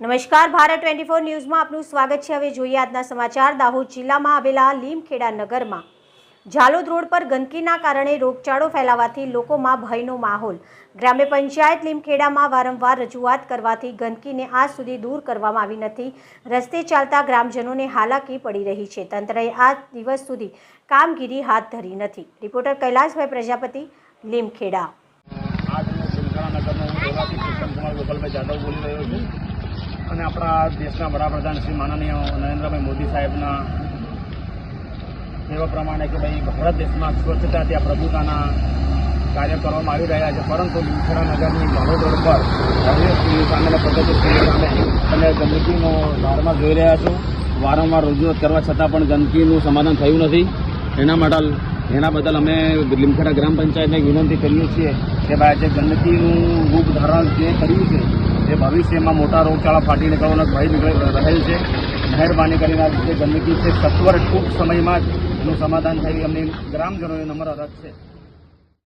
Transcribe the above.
નમસ્કાર, Bharat twenty four ન્યૂઝમાં આપનું સ્વાગત છે. હવે જોઈએ આજના સમાચાર. દાહોદ જિલ્લામાં આવેલા લીમખેડા નગરમાં ઝાલોદ રોડ પર ગંદકીના કારણે રોગચાળો ફેલાવાથી લોકોમાં ભયનો માહોલ. ગ્રામ્ય પંચાયત લીમખેડામાં વારંવાર રજૂઆત કરવાથી ગંદકીને આજ સુધી દૂર કરવામાં આવી નથી. રસ્તે ચાલતા ગ્રામજનોને હાલાકી પડી રહી છે. તંત્રએ આ દિવસ સુધી કામગીરી હાથ ધરી નથી. રિપોર્ટર કૈલાસભાઈ પ્રજાપતિ, લીમખેડા. રહેવાસી કિશનકુમાર ગોપાલભાઈ જાદવ બોલી રહ્યો છું. અને આપણા દેશના વડાપ્રધાન શ્રી માનનીય નરેન્દ્રભાઈ મોદી સાહેબના એવા પ્રમાણે કે ભાઈ, ભારત દેશમાં સ્વચ્છતા ત્યાં પ્રભુતાના કાર્ય કરવામાં આવી રહ્યા છે. પરંતુ લીમખેડા નગરની જાલોદ રોડ પર સ્કૂલની સામે અને સામે તમે ગંદકીનો વારંવાર જોઈ રહ્યા છો. વારંવાર રજૂઆત કરવા છતાં પણ ગંદકીનું સમાધાન થયું નથી. એના માટે એના બદલ અમે લીમખેડા ગ્રામ પંચાયતને વિનંતી કરીએ છીએ કે ભાઈ જે ગંદકીનું રૂપ ધારણ જે કર્યું છે એ ભવિષ્યમાં મોટા રોગચાળા ફાટી નીકળવાનો ભય નીકળે, રહેલ છે. મહેરબાની કરીને જે ગંદકી છે. સત્વર ટૂંક સમયમાં જ એનું સમાધાન એમની અમને ગ્રામજનોને નમ્ર અરજ છે.